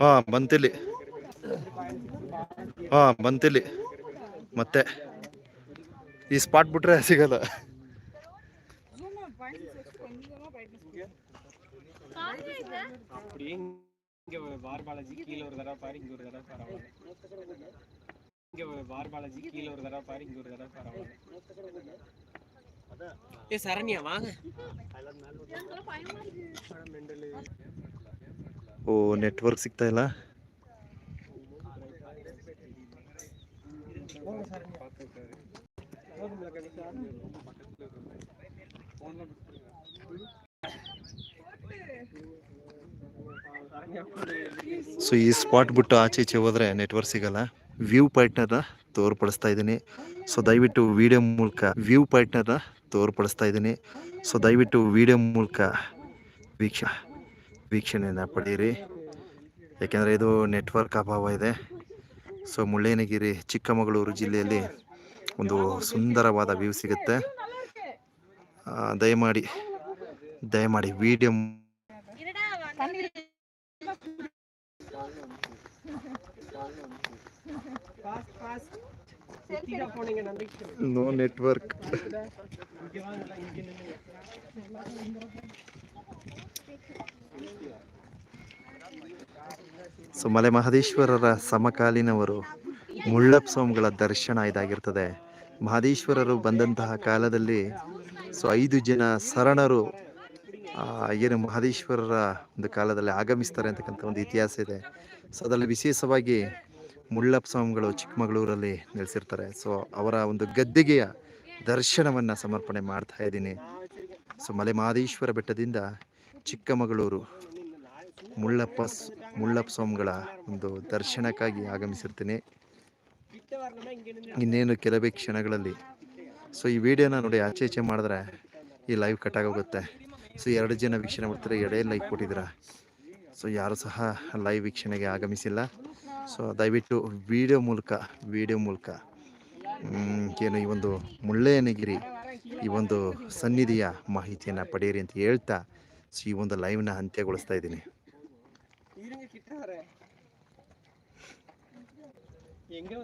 ಹಾ ಬಂತಿಲ್ಲಿ ಹಾ ಬಂತಿಲ್ಲಿ ಮತ್ತೆ ಈ ಸ್ಪಾಟ್ ಬಿಟ್ರೆ ಸಿಗಲ್ಲ அப்படி இங்க பார் பாலாஜி கீழே ஒரு தடவை பாரு இங்க ஒரு தடவை பாரு அவ்வளவுதான். இங்க பார் பாலாஜி கீழே ஒரு தடவை பாரு இங்க ஒரு தடவை பாரு அவ்வளவுதான். ஏ சரண்யா வாங்க ಓ ನೆಟ್ವರ್ಕ್ ಸಿಗ್ತಾ ಇಲ್ಲ ಸೊ ಈ ಸ್ಪಾಟ್ ಬಿಟ್ಟು ಆಚೆ ಈಚೆ ಹೋದ್ರೆ ನೆಟ್ವರ್ಕ್ ಸಿಗಲ್ಲ ವ್ಯೂ ಪಾಯಿಂಟ್ನ ತೋರ್ಪಡಿಸ್ತಾ ಇದ್ದೀನಿ. ಸೊ ದಯವಿಟ್ಟು ವಿಡಿಯೋ ಮೂಲಕ ವ್ಯೂ ಪಾಯಿಂಟ್ನ ತೋರ್ಪಡಿಸ್ತಾ ಇದ್ದೀನಿ. ಸೊ ದಯವಿಟ್ಟು ವಿಡಿಯೋ ಮೂಲಕ ವೀಕ್ಷ, ವೀಕ್ಷಣೆಯನ್ನು ಪಡೆಯಿರಿ. ಯಾಕೆಂದರೆ ಇದು ನೆಟ್ವರ್ಕ್ ಅಭಾವ ಇದೆ. ಸೊ ಮುಳ್ಳಯ್ಯನಗಿರಿ, ಚಿಕ್ಕಮಗಳೂರು ಜಿಲ್ಲೆಯಲ್ಲಿ ಒಂದು ಸುಂದರವಾದ ವ್ಯೂ ಸಿಗುತ್ತೆ. ದಯಮಾಡಿ ದಯಮಾಡಿ ವಿಡಿಯೋ ನೋ ನೆಟ್ವರ್ಕ್ ಸೊ ಮಲೆ ಮಹದೇಶ್ವರರ ಸಮಕಾಲೀನವರು ಮುಳ್ಳಪ್ಪ ಸ್ವಾಮಿಗಳ ದರ್ಶನ ಇದಾಗಿರ್ತದೆ. ಮಹದೇಶ್ವರರು ಬಂದಂತಹ ಕಾಲದಲ್ಲಿ ಸೊ ಐದು ಜನ ಶರಣರು ಏನು ಮಹದೇಶ್ವರರ ಒಂದು ಕಾಲದಲ್ಲಿ ಆಗಮಿಸ್ತಾರೆ ಅಂತಕ್ಕಂಥ ಒಂದು ಇತಿಹಾಸ ಇದೆ. ಸೊ ಅದರಲ್ಲಿ ವಿಶೇಷವಾಗಿ ಮುಳ್ಳಪ್ಪ ಸ್ವಾಮಿಗಳು ಚಿಕ್ಕಮಗಳೂರಲ್ಲಿ ನೆಲೆಸಿರ್ತಾರೆ. ಸೊ ಅವರ ಒಂದು ಗದ್ದಿಗೆಯ ದರ್ಶನವನ್ನು ಸಮರ್ಪಣೆ ಮಾಡ್ತಾ ಇದ್ದೀನಿ. ಸೊ ಮಲೆಮಾದೇಶ್ವರ ಬೆಟ್ಟದಿಂದ ಚಿಕ್ಕಮಗಳೂರು ಮುಳ್ಳಪ್ಪ ಮುಳ್ಳಪ್ಪ ಸ್ವಾಮಿಗಳ ಒಂದು ದರ್ಶನಕ್ಕಾಗಿ ಆಗಮಿಸಿರ್ತೀನಿ. ಇನ್ನೇನು ಕೆಲವೇ ಕ್ಷಣಗಳಲ್ಲಿ. ಸೊ ಈ ವಿಡಿಯೋನ ನೋಡಿ ಆಚೆ ಈಚೆ ಮಾಡಿದ್ರೆ ಈ ಲೈವ್ ಕಟ್ಟಾಗೋಗುತ್ತೆ ಸೊ ಎರಡು ಜನ ವೀಕ್ಷಣೆ ಮಾಡ್ತಾರೆ ಎರಡೇ ಲೈಕ್ ಕೊಟ್ಟಿದ್ದೀರಾ? ಸೊ ಯಾರು ಸಹ ಲೈವ್ ವೀಕ್ಷಣೆಗೆ ಆಗಮಿಸಿಲ್ಲ. ಸೊ ದಯವಿಟ್ಟು ವಿಡಿಯೋ ಮೂಲಕ ವಿಡಿಯೋ ಮೂಲಕ ಏನು ಈ ಒಂದು ಮುಳ್ಳಯ್ಯನಗಿರಿ ಈ ಒಂದು ಸನ್ನಿಧಿಯ ಮಾಹಿತಿಯನ್ನು ಪಡೆಯಿರಿ ಅಂತ ಹೇಳ್ತಾ ಸೊ ಈ ಒಂದು ಲೈವ್ನ ಅಂತ್ಯಗೊಳಿಸ್ತಾ ಇದ್ದೀನಿ. ಹೆಂಗೆ